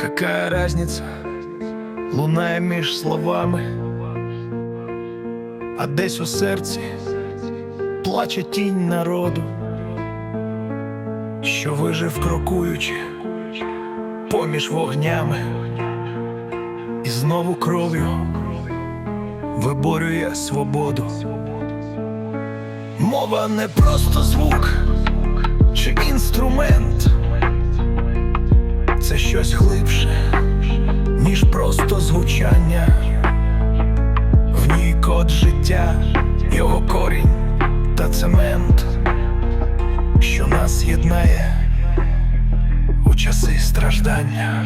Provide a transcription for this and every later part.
Какая разница? Лунає між словами, а десь у серці? Плаче тінь народу, що вижив крокуючи поміж вогнями, і знову кров'ю виборює свободу. Мова не просто звук чи інструмент, це щось глибше, ніж просто звучання. В ній код життя, його корінь та цемент, що нас єднає у часи страждання.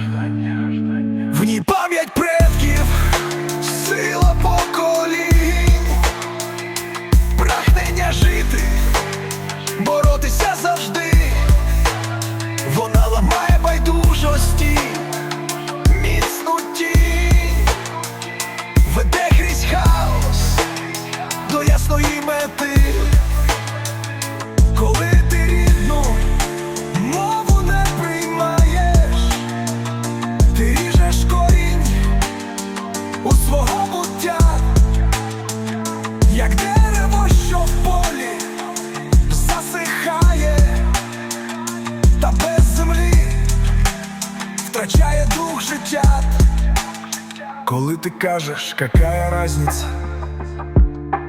Коли ти кажеш, какая разниця,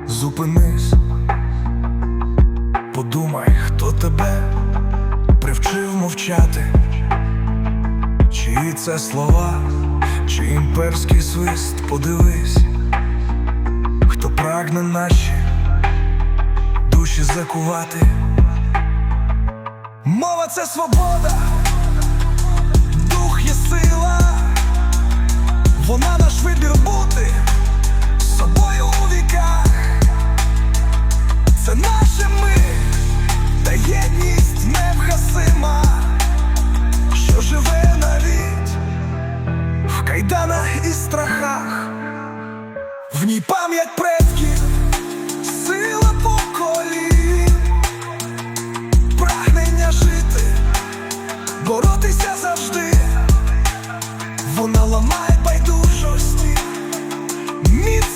зупинись, подумай, хто тебе привчив мовчати, чиї це слова, чи імперський свист, подивись, хто прагне наші душі закувати. Мова це свобода, дух є сила, вона наш вибір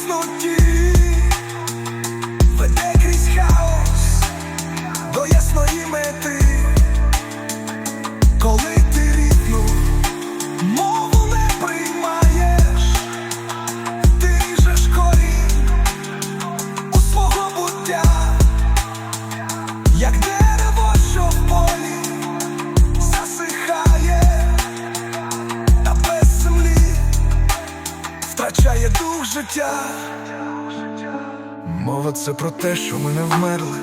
Міцно веде крізь хаос до ясної мети, коли ти рідну мову не приймаєш, ти ріжеш корінь у свого буття як дерево, життя. Мова це про те, що ми не вмерли,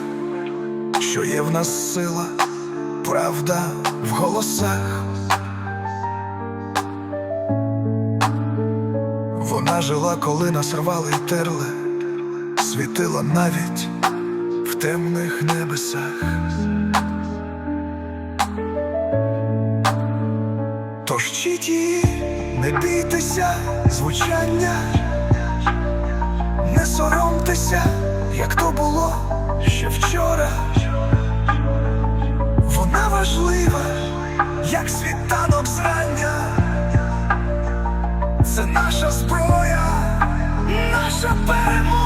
що є в нас сила, правда в голосах. Вона жила, коли нас рвали й терли, світила навіть в темних небесах. Тож її, не бійтеся звучання, як то було ще вчора, вона важлива, як світанок зрання, це наша зброя, наша перемога.